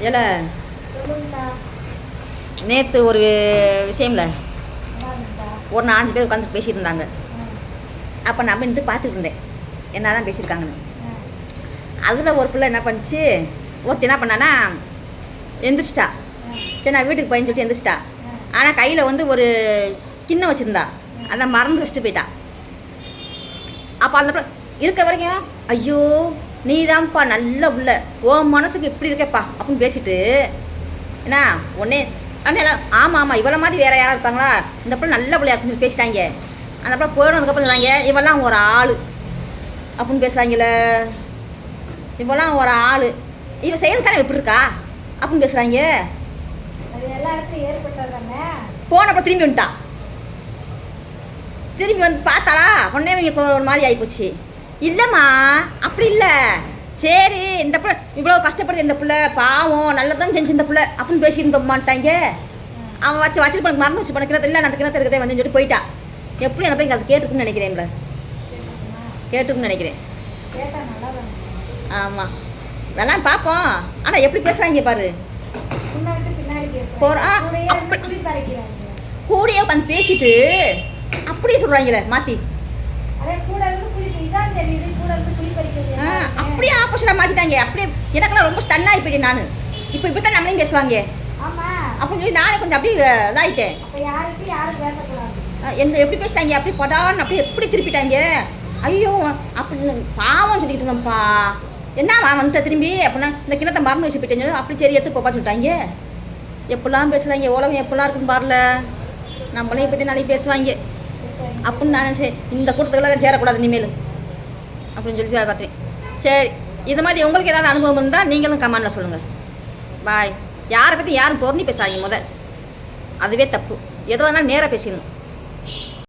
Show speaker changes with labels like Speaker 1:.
Speaker 1: ஏல? நேற்று ஒரு விஷயம்ல. ஒரு நாலஞ்சு பேர் உட்காந்து இருந்தாங்க
Speaker 2: ஆ.
Speaker 1: அப்போ நான் நின்று பார்த்துட்டு இருந்தேன் என்ன தான் பேசியிருக்காங்கன்னு அதில் ஒரு பிள்ளை என்ன பண்ணுச்சு? ஒருத்தி என்ன பண்ணானா எந்திரிச்சிட்டா. சரி நான் வீட்டுக்கு போயின்னு சொல்லிட்டு எந்திரிச்சிட்டா. ஆனால் கையில் வந்து ஒரு கிண்ணம் வச்சுருந்தா. அதை மறந்து வச்சுட்டு போயிட்டா. அப்போ அந்த இருக்க வரைக்கும் ஐயோ நீ தான்ப்பா நல்ல புள்ள உன் மனசுக்கு இப்படி இருக்கேப்பா அப்படின்னு பேசிட்டு என்ன உடனே அண்ணே ஆமாம் ஆமாம் இவ்வளோ மாதிரி வேறு யாராவது இருப்பாங்களா? இந்த பிள்ளை நல்ல பிள்ளையா இருக்குன்னு சொல்லி பேசிட்டாங்க. அந்த பிள்ளை போயிடுறதுக்கப்புறம் சொன்னாங்க இவெல்லாம் ஒரு ஆள் அப்படின்னு பேசுகிறாங்களே இவெல்லாம் ஒரு ஆள். இவன் செய்கிறது தானே எப்படி இருக்கா அப்படின்னு பேசுகிறாங்க
Speaker 2: அது எல்லா இடத்துலையும் ஏற்பட்டது தானே?
Speaker 1: போனப்ப திரும்பி வந்துட்டா. திரும்பி வந்து பார்த்தாளா? உடனே இவங்க ஒரு மாதிரி ஆகிப்போச்சு இல்லைம்மா அப்படி இல்லை. சரி இந்த பிள்ளை இவ்வளோ கஷ்டப்படுது இந்த பிள்ளை பாவம் நல்லதான் செஞ்சு இந்த பிள்ளை அப்படின்னு பேசியிருந்தோம்மாட்டாங்க அவன் வச்சு வச்சுட்டு பண்ண மறந்து வச்சு பண்ணிக்கிறது இல்லை அந்த கிணத்து இருக்கதே வந்து சொல்லிட்டு போயிட்டா. எப்படி அந்த பிள்ளைங்க அதை கேட்டுருக்குன்னு நினைக்கிறேன்ல கேட்டுருக்குன்னு நினைக்கிறேன். ஆமாம் நல்லா பார்ப்போம் ஆனால் எப்படி பேசுகிறாங்க பாரு.
Speaker 2: கூடிய
Speaker 1: கூடயே உட்காந்து பேசிட்டு அப்படியே சொல்கிறாங்களே மாற்றி
Speaker 2: தெரியுது கூட என்ன?
Speaker 1: அப்படியே ஆப்போசிட்டாக மாற்றிட்டாங்க அப்படியே எனக்கெல்லாம் ரொம்ப ஸ்டன் ஆகி போயிட்டேன் நான். இப்போ இப்போ தான் நம்மளையும் பேசுவாங்க.
Speaker 2: ஆமா.
Speaker 1: அப்படின்னு சொல்லி நானே கொஞ்சம் அப்படியே இதாயிட்டேன்.
Speaker 2: அப்ப யார்கிட்டயும் யாரும் பேசக்கூடாது.
Speaker 1: அஹ், என்ன எப்படி பேசிட்டாங்க? அப்படி படான்னு அப்படியே எப்படி திருப்பிட்டாங்க? ஐயோ அப்படி பாவம் சொல்லிட்டு இருந்தோம்ப்பா. என்ன வந்த திரும்பி? அப்படின்னா இந்த கிணத்தை மறந்து வச்சு போயிட்டேன்னு சொல்லி, அப்படி சரி எடுத்து போப்பா சொல்லிட்டாங்க. எப்படிலாம் பேசுகிறாங்க உலகம் எப்படிலாம் இருக்குன்னு பாருல. நம்மளையும் பற்றி நாளைக்கு பேசுவாங்க.
Speaker 2: பேசுவாங்க.
Speaker 1: அப்படின்னு நான் நினச்சேன். இந்த கூட்டத்துக்கெல்லாம் சேரக்கூடாது இனிமேல். அப்படின்னு சொல்லி அதை பார்த்தேன் சரி இது மாதிரி உங்களுக்கு ஏதாவது அனுபவம் இருந்தால் நீங்களும் கமெண்டில் சொல்லுங்கள் பாய் யாரை பற்றி யாரும் பொருணி பேசாதீங்க முதல். அதுவே தப்பு. எதுவாக இருந்தாலும் நேராக பேசிடணும்.